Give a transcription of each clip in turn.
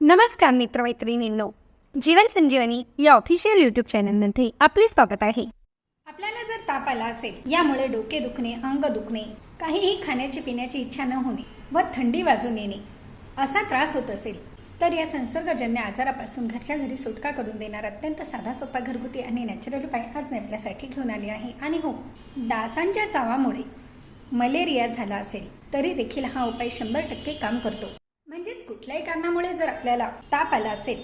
नमस्कार मित्रमैत्रिणींनो जीवन संजीवनी या official YouTube चॅनलमध्ये आपले स्वागत आहे. आपल्याला जर ताप आला असेल यामुळे डोके दुखणे अंग दुखणे काहीही खाण्याची पिण्याची इच्छा न होणे व थंडी वाजून येणे असा त्रास होत असेल तर या संसर्गजन्य आजारापासून घरच्या घरी सुटका करून देणार अत्यंत साधा सोपा घरगुती आणि नॅचरल उपाय आज मी आपल्यासाठी घेऊन आली आहे. आणि हो डासांच्या चावामुळे मलेरिया झाला असेल तरी देखील हा उपाय शंभर टक्के काम करतो. म्हणजेच कुठल्याही कारणामुळे जर आपल्याला ताप आला असेल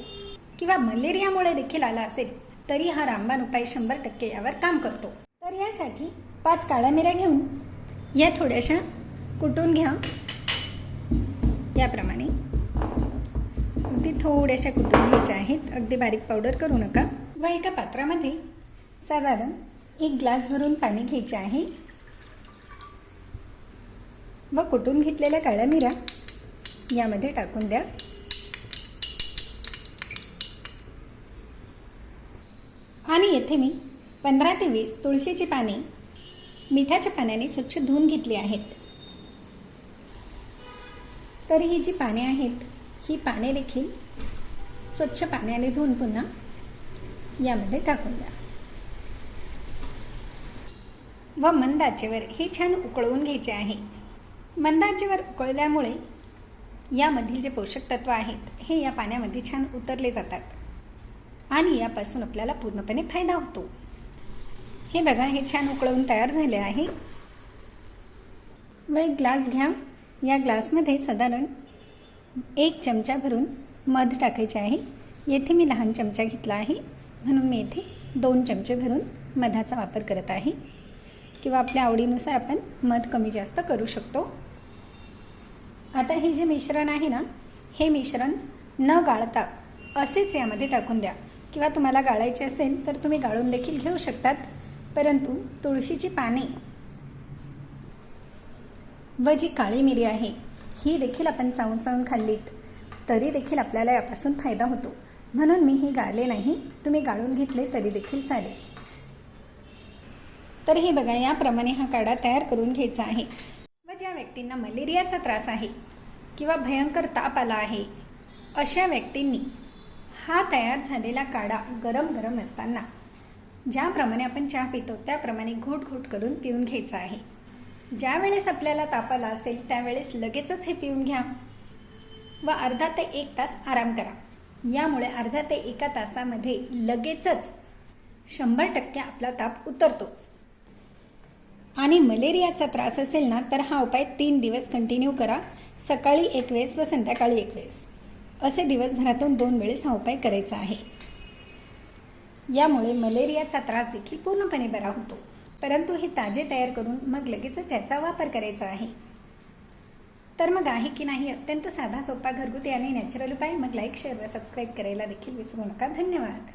किंवा मलेरियामुळे देखील आला असेल तरी हा रामबाण उपाय शंभर टक्के यावर काम करतो. तर यासाठी पाच काळ्या मिऱ्या घेऊन या थोड्याशा कुटून घ्या. याप्रमाणे. अगदी थोड्याशा कुटून घ्यायच्या आहेत. अगदी बारीक पावडर करू नका. व एका पात्रामध्ये साधारण एक ग्लास भरून पाणी घ्यायचे आहे. व कुटून घेतलेल्या काळ्या मिऱ्या? यामध्ये टाकून द्या. आणि येथे मी पंधरा ते वीस तुळशीची पाने मिठाच्या पाण्याने स्वच्छ धुवून घेतली आहेत. तर ही जी पाने आहेत ही पाने देखील स्वच्छ पाण्याने धुवून पुन्हा यामध्ये टाकून द्या. व मंद आचेवर हे छान उकळवून घ्यायचे आहे. मंदाजीवर उकळल्यामुळे यामधील जे पोषक तत्व आहेत हे या पाण्यामध्ये छान उतरले जातात. आणि यापासून आपल्याला पूर्णपणे फायदा होतो. हे बघा हे छान उकळवून तयार झाले आहे. व एक ग्लास घ्या. या ग्लासमध्ये साधारण एक चमचा भरून मध टाकायचे आहे. येथे मी लहान चमचा घेतला आहे. म्हणून मी येथे दोन चमचे भरून मधाचा वापर करत आहे. किंवा आपल्या आवडीनुसार आपण मध कमी जास्त करू शकतो. आता हे जे मिश्रण आहे ना हे मिश्रण न गाळता असेच यामध्ये टाकून द्या. किंवा तुम्हाला गाळायचे असेल तर तुम्ही गाळून देखील घेऊ शकतात. परंतु तुळशीची पाने व जी काळी मिरी आहे ही देखील आपण चावून चावून खाल्लीत तरी देखील आपल्याला यापासून फायदा होतो. म्हणून मी हे गाळले नाही. तुम्ही गाळून घेतले तरी देखील चालेल. तर हे बघा याप्रमाणे हा काढा तयार करून घ्यायचा आहे. व ज्या व्यक्तींना मलेरियाचा त्रास आहे किंवा भयंकर ताप आला आहे अशा व्यक्तींनी हा तयार झालेला काढा गरम गरम असताना ज्याप्रमाणे आपण चहा पितो त्याप्रमाणे घोट घोट करून पिऊन घ्यायचा आहे. ज्या वेळेस आपल्याला ताप आला असेल त्यावेळेस लगेचच हे पिऊन घ्या. व अर्धा ते एक तास आराम करा. यामुळे अर्धा ते एका तासामध्ये लगेचच शंभर टक्के आपला ताप उतरतोच. आणि मलेरियाचा त्रास असेल ना तर हा उपाय तीन दिवस कंटिन्यू करा. सकाळी एक वेळेस व संध्याकाळी एक वेळेस. असे दिवसभरातून दोन वेळेस हा उपाय करायचा आहे. यामुळे मलेरियाचा त्रास देखील पूर्णपणे बरा होतो. परंतु हे ताजे तयार करून मग लगेचच याचा वापर करायचा आहे. तर मग आहे की नाही अत्यंत साधा सोपा घरगुती आणि नॅचरल उपाय? मग लाईक शेअर व सबस्क्राईब करायला देखील विसरू नका. धन्यवाद.